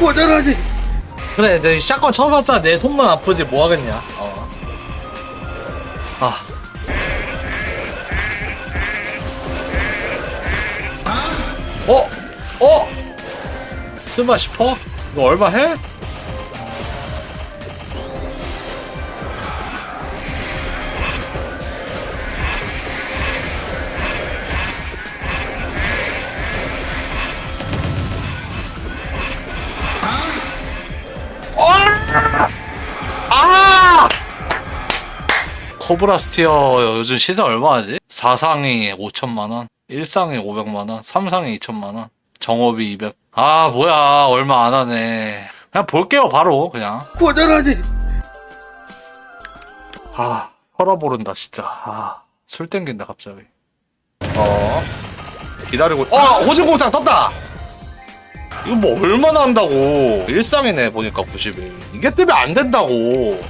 고전하지. 그래 내 샷건 쳐봤자 내 손만 아프지 뭐 하겠냐 어. 아 어? 어? 싶어? 너 얼마 해? 코브라 스티어 요즘 시세 얼마하지? 4상이 5천만원, 1상이 500만원, 3상이 2천만원, 정업이 200. 아, 뭐야. 얼마 안 하네. 그냥 볼게요, 바로. 그냥. 고전하지. 아, 혈압 오른다, 진짜. 아, 술 땡긴다, 갑자기. 어. 기다리고. 어! 호진공장 떴다! 이거 뭐 얼마나 한다고. 일상이네, 보니까 90일. 이게 뜨면 안 된다고.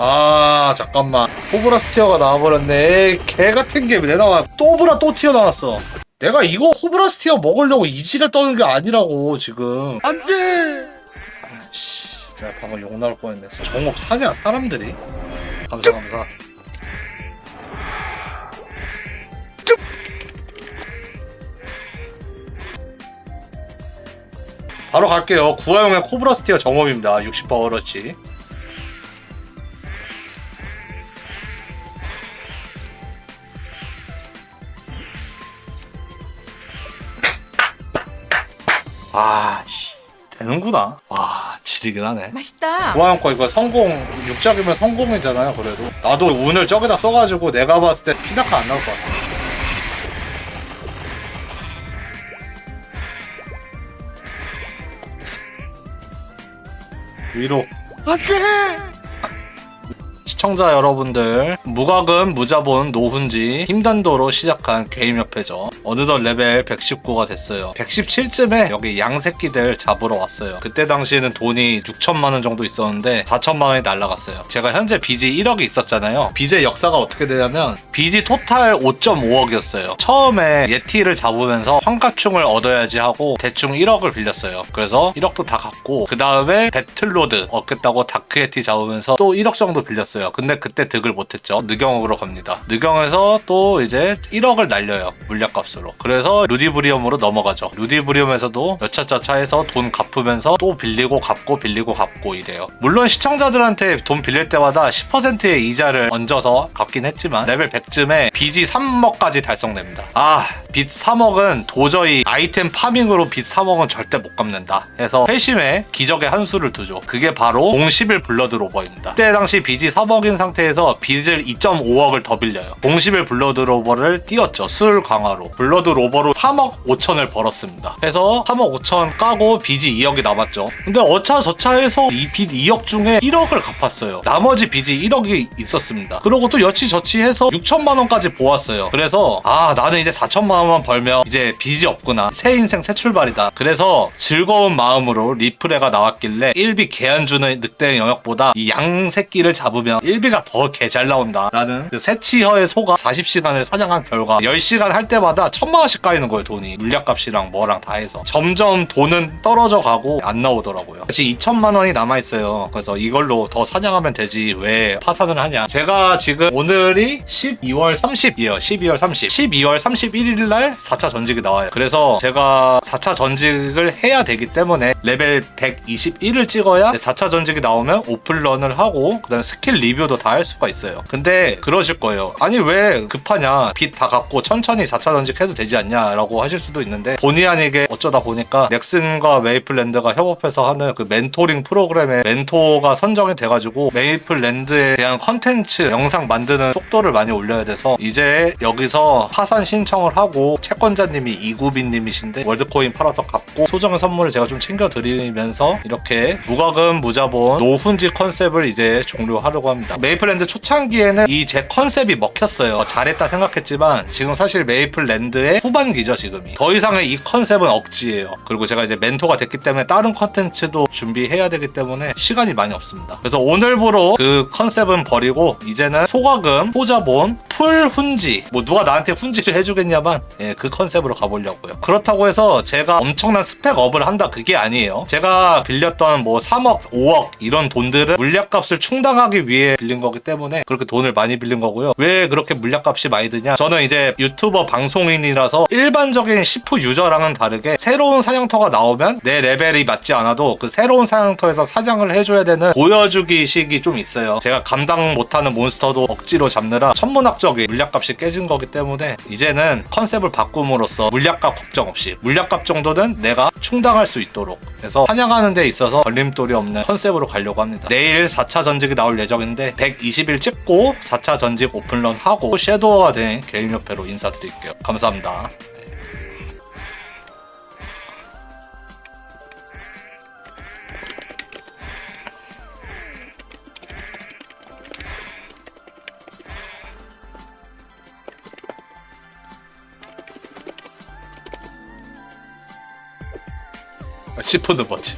아 잠깐만. 호브라 스티어가 나와버렸네. 개 같은 게 왜 나와? 또 호브라 또 튀어나왔어. 내가 이거 호브라 스티어 먹으려고 이지를 떠는 게 아니라고 지금. 안 돼. 씨 진짜 방금 욕 나올 뻔했네. 정업 사냐 사람들이? 감사 감사. 바로 갈게요. 구화용의 코브라 스티어 정업입니다. 60파워러치 아 씨 되는구나. 와 지리긴 하네. 맛있다. 구하영 거 이거 성공 6적이면 성공이잖아요 그래도. 나도 운을 저기다 써가지고 내가 봤을 때 피나카 안 나올 것 같아. 위로. 안 돼. 시청자 여러분들 무과금 무자본 노훈지 힘단도로 시작한 게임협회죠. 어느덧 레벨 119가 됐어요. 117쯤에 여기 양새끼들 잡으러 왔어요. 그때 당시에는 돈이 6천만 원 정도 있었는데 4천만 원이 날라갔어요. 제가 현재 빚이 1억이 있었잖아요. 빚의 역사가 어떻게 되냐면 빚이 토탈 5.5억이었어요. 처음에 예티를 잡으면서 환가충을 얻어야지 하고 대충 1억을 빌렸어요. 그래서 1억도 다 갚고 그 다음에 배틀로드 얻겠다고 다크 예티 잡으면서 또 1억 정도 빌렸어요 근데 그때 득을 못했죠. 느경으로 갑니다. 느경에서 또 이제 1억을 날려요 물약값으로. 그래서 루디브리엄으로 넘어가죠. 루디브리엄에서도 몇 차차 해서 돈 갚으면서 또 빌리고 갚고 빌리고 갚고 이래요. 물론 시청자들한테 돈 빌릴 때마다 10%의 이자를 얹어서 갚긴 했지만 레벨 100쯤에 빚이 3억까지 달성됩니다. 아빚 3억은 도저히 아이템 파밍으로 빚 3억은 절대 못 갚는다. 해서 회심에 기적의 한 수를 두죠. 그게 바로 011 블러드 로버입니다. 그때 당시 빚이 3억인 상태에서 빚을 2.5억을 더 빌려요. 011 블러드 로버를 띄웠죠. 술 강화로. 블러드 로버로 3억 5천을 벌었습니다. 해서 3억 5천 까고 빚이 2억이 남았죠. 근데 어차저차해서 이 빚 2억 중에 1억을 갚았어요. 나머지 빚이 1억이 있었습니다. 그러고 또 여치저치해서 6천만 원까지 보았어요. 그래서 아 나는 이제 4천만 원만 벌면 이제 빚이 없구나. 새 인생 새 출발이다. 그래서 즐거운 마음으로 리프레가 나왔길래 1비 개안 주는 늑대 영역보다 이 양새끼를 잡으면 1비가 더 개 잘 나온다. 라는 그 새치혀의 소가 40시간을 사냥한 결과 10시간 할 때마다 천만 원씩 까이는 거예요 돈이. 물약값이랑 뭐랑 다 해서. 점점 돈은 떨어져 가고 안 나오더라고요. 다시 2천만 원이 남아있어요. 그래서 이걸로 더 사냥하면 되지 왜 파산을 하냐. 제가 지금 오늘이 12월 30이에요. 12월 30 12월 31일 날? 4차 전직이 나와요. 그래서 제가 4차 전직을 해야 되기 때문에 레벨 121을 찍어야 4차 전직이 나오면 오픈런을 하고 그다음에 스킬 리뷰도 다 할 수가 있어요. 근데 그러실 거예요. 아니 왜 급하냐? 빚 다 갚고 천천히 4차 전직 해도 되지 않냐 라고 하실 수도 있는데 본의 아니게 어쩌다 보니까 넥슨과 메이플랜드가 협업해서 하는 그 멘토링 프로그램에 멘토가 선정이 돼가지고 메이플랜드에 대한 컨텐츠 영상 만드는 속도를 많이 올려야 돼서 이제 여기서 파산 신청을 하고 그리고 채권자님이 이구빈님이신데 월드코인 팔아서 갚고 소정의 선물을 제가 좀 챙겨드리면서 이렇게 무과금 무자본 노훈지 컨셉을 이제 종료하려고 합니다. 메이플랜드 초창기에는 이 제 컨셉이 먹혔어요. 어, 잘했다 생각했지만 지금 사실 메이플랜드의 후반기죠 지금이. 더 이상의 이 컨셉은 억지예요. 그리고 제가 이제 멘토가 됐기 때문에 다른 컨텐츠도 준비해야 되기 때문에 시간이 많이 없습니다. 그래서 오늘부로 그 컨셉은 버리고 이제는 소과금, 소자본, 풀 훈지 뭐 누가 나한테 훈지를 해주겠냐만 예, 그 컨셉으로 가보려고요. 그렇다고 해서 제가 엄청난 스펙업을 한다 그게 아니에요. 제가 빌렸던 뭐 3억, 5억 이런 돈들은 물약값을 충당하기 위해 빌린 거기 때문에 그렇게 돈을 많이 빌린 거고요. 왜 그렇게 물약값이 많이 드냐? 저는 이제 유튜버 방송인이라서 일반적인 시프 유저랑은 다르게 새로운 사냥터가 나오면 내 레벨이 맞지 않아도 그 새로운 사냥터에서 사냥을 해줘야 되는 보여주기식이 좀 있어요. 제가 감당 못하는 몬스터도 억지로 잡느라 천문학적 인 물약값이 깨진 거기 때문에 이제는 컨셉을 바꿈으로써 물약값 걱정 없이 물약값 정도는 내가 충당할 수 있도록 그래서 사냥하는 데 있어서 걸림돌이 없는 컨셉으로 가려고 합니다. 내일 4차 전직이 나올 예정인데 120일 찍고 4차 전직 오픈런 하고 섀도우가 된 개인협회로 인사드릴게요. 감사합니다. 시프는 뭐지?